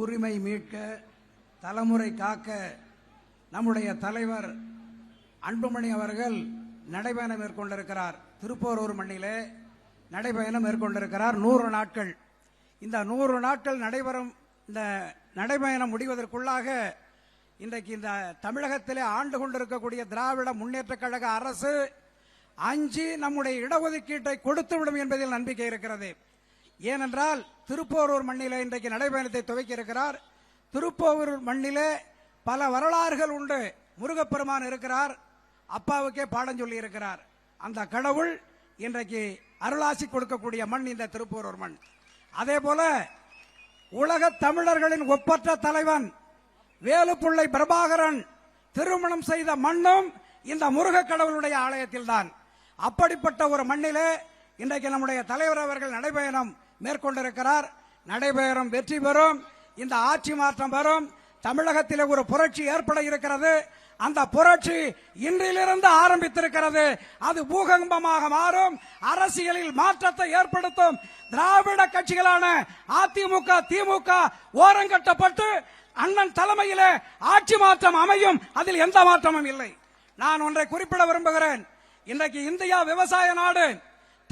உரிமை மீட்க தலைமுறை காக்க நம்முடைய தலைவர் அன்புமணி அவர்கள் நடைபயணம் மேற்கொண்டிருக்கிறார். திருப்போரூர் மண்ணிலே நடைபயணம் மேற்கொண்டிருக்கிறார். நூறு நாட்கள். இந்த நூறு நாட்கள் நடைபெறும் இந்த நடைபயணம் முடிவதற்குள்ளாக இன்றைக்கு இந்த தமிழகத்திலே ஆண்டு கொண்டிருக்கக்கூடிய திராவிட முன்னேற்றக் கழக அரசு அஞ்சு நம்முடைய இடஒதுக்கீட்டை கொடுத்துவிடும் என்பதில் நம்பிக்கை இருக்கிறது. ஏனென்றால் திருப்போரூர் மண்ணிலே இன்றைக்கு நடைபயணத்தை துவக்கி இருக்கிறார் திருப்போரூர் மண்ணிலே பல வரலாறுகள் உண்டு. முருகப்பெருமான் இருக்கிறார். அப்பாவுக்கே பாடம் சொல்லி இருக்கிறார் அந்த கடவுள் இன்றைக்கு அருளாசி கொடுக்கக்கூடிய மண் இந்த திருப்போரூர் மண். அதே போல உலக தமிழர்களின் ஒப்பற்ற தலைவன் வேலுப்புள்ளை பிரபாகரன் திருமணம் செய்த மண்ணும் இந்த முருக கடவுளுடைய ஆலயத்தில் தான் அப்படிப்பட்ட ஒரு மண்ணிலே இன்றைக்கு நம்முடைய தலைவர் அவர்கள் நடைபயணம் மேற்கொண்டிருக்கிறார். நடைபெறும் வெற்றி பெறும். இந்த ஆட்சி மாற்றம் வரும். தமிழகத்தில் ஒரு புரட்சி ஏற்பட இருக்கிறது. அந்த புரட்சி இன்றிலிருந்து ஆரம்பித்திருக்கிறது. அது பூகம்பமாக மாறும். அரசியலில் மாற்றத்தை ஏற்படுத்தும். திராவிட கட்சிகளான அதிமுக திமுக ஓரங்கட்டப்பட்டு அண்ணன் தலைமையில் ஆட்சி மாற்றம் அமையும். அதில் எந்த மாற்றமும் இல்லை. நான் ஒன்றை குறிப்பிட விரும்புகிறேன். இன்றைக்கு இந்தியா விவசாய நாடு.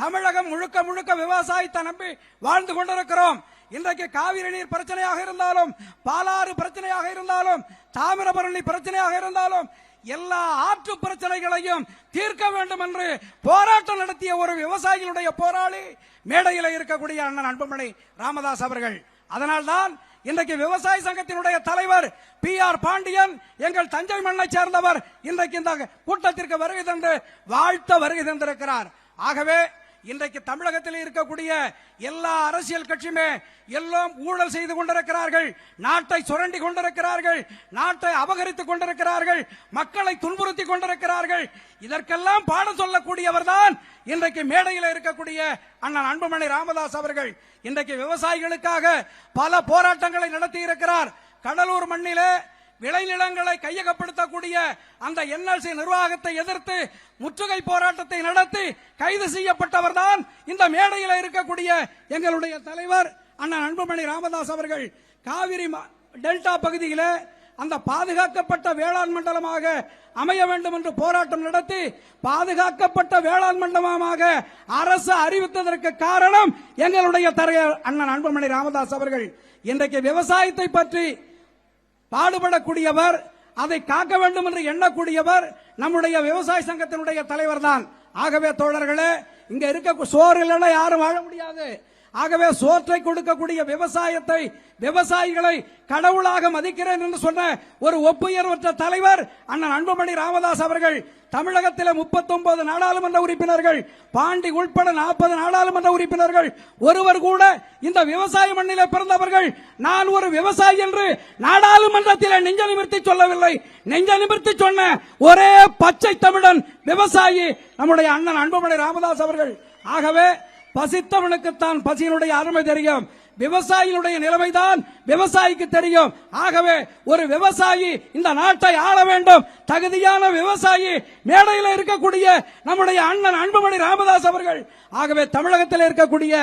தமிழகம் முழுக்க முழுக்க விவசாயத்தை நம்பி வாழ்ந்து கொண்டிருக்கிறோம். இன்றைக்கு காவிரி நீர் பிரச்சனையாக இருந்தாலும் பாலாறு பிரச்சனையாக இருந்தாலும் தாமிரபரணி பிரச்சனையாக இருந்தாலும் எல்லா ஆற்று பிரச்சனைகளையும் தீர்க்க வேண்டும் என்று போராட்டம் நடத்திய ஒரு விவசாயிகளுடைய போராளி மேடையில் இருக்கக்கூடிய அண்ணன் அன்புமணி ராமதாஸ் அவர்கள். அதனால்தான் இன்றைக்கு விவசாய சங்கத்தினுடைய தலைவர் பி ஆர் பாண்டியன் எங்கள் தஞ்சை மண்ணை சேர்ந்தவர் இன்றைக்கு இந்த கூட்டத்திற்கு வருகை தந்து வாழ்த்த வருகை தந்திருக்கிறார். ஆகவே இன்றைக்கு தமிழகத்தில் இருக்கக்கூடிய எல்லா அரசியல் கட்சியுமே எல்லாம் ஊழல் செய்து கொண்டிருக்கிறார்கள். நாட்டை சுரண்டி கொண்டிருக்கிறார்கள். நாட்டை அபகரித்துக் கொண்டிருக்கிறார்கள். மக்களை துன்புறுத்தி கொண்டிருக்கிறார்கள். இதற்கெல்லாம் பாடம் சொல்லக்கூடியவர் தான் இன்றைக்கு மேடையில் இருக்கக்கூடிய அண்ணன் அன்புமணி ராமதாஸ் அவர்கள். இன்றைக்கு விவசாயிகளுக்காக பல போராட்டங்களை நடத்தி இருக்கிறார் கடலூர் மண்ணிலே விளைநிலங்களை கையகப்படுத்தக்கூடிய அந்த என்எல்சி நிர்வாகத்தை எதிர்த்து முற்றுகை போராட்டத்தை நடத்தி கைது செய்யப்பட்டவர் தான் இந்த மேடையில் இருக்கக்கூடிய எங்களுடைய தலைவர் அண்ணன் அன்புமணி ராமதாஸ் அவர்கள். காவிரி டெல்டா பகுதியில் அந்த பாதுகாக்கப்பட்ட வேளாண் மண்டலமாக அமைய வேண்டும் என்று போராட்டம் நடத்தி பாதுகாக்கப்பட்ட வேளாண் மண்டலமாக அரசு அறிவித்ததற்கு காரணம் எங்களுடைய தலைவர் அண்ணன் அன்புமணி ராமதாஸ் அவர்கள். இன்றைக்கு விவசாயத்தை பற்றி பாடுபடக்கூடியவர் அதை காக்க வேண்டும் என்று எண்ணக்கூடியவர் நம்முடைய விவசாய சங்கத்தினுடைய தலைவர் தான் ஆகவே தோழர்களே இங்க இருக்க சோறு இல்லைன்னா யாரும் வாழ முடியாது. ஆகவே சோற்றை கொடுக்கக்கூடிய விவசாயத்தை விவசாயிகளை கடவுளாக மதிக்கிறேன் என்று சொன்ன ஒரு ஒப்புயர்வற்ற தலைவர் அண்ணன் அன்புமணி ராமதாஸ் அவர்கள் தமிழகத்தில் 39 நாடாளுமன்ற உறுப்பினர்கள் பாண்டி உட்பட நாற்பது நாடாளுமன்ற உறுப்பினர்கள் ஒருவர் கூட இந்த விவசாய மண்ணில பிறந்தவர்கள் நான் ஒரு விவசாயி என்று நாடாளுமன்றத்தில் நெஞ்ச நிமிர்த்தி சொல்லவில்லை. நெஞ்ச நிமிர்த்தி சொன்ன ஒரே பச்சை தமிழன் விவசாயி நம்முடைய அண்ணன் அன்புமணி ராமதாஸ் அவர்கள். ஆகவே பசித்தவனுக்குத்தான் பசியினுடைய அருமை தெரியும். விவசாயியினுடைய நிலைமைதான் விவசாயிக்கு தெரியும். ஆகவே ஒரு விவசாயி இந்த நாட்டை ஆள வேண்டும். தகுதியான விவசாயி மேடையில் இருக்கக்கூடிய நம்முடைய அண்ணன் அன்புமணி ராமதாஸ் அவர்கள். ஆகவே தமிழகத்தில் இருக்கக்கூடிய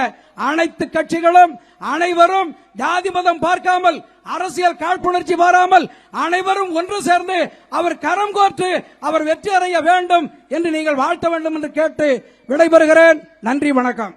அனைத்து கட்சிகளும் அனைவரும் ஜாதி மதம் பார்க்காமல் அரசியல் காழ்ப்புணர்ச்சி மாறாமல் அனைவரும் ஒன்று சேர்ந்து அவர் கரம் கோர்த்து அவர் வெற்றி அடைய வேண்டும் என்று நீங்கள் வாழ்த்த வேண்டும் என்று கேட்டு விடைபெறுகிறேன். நன்றி வணக்கம்.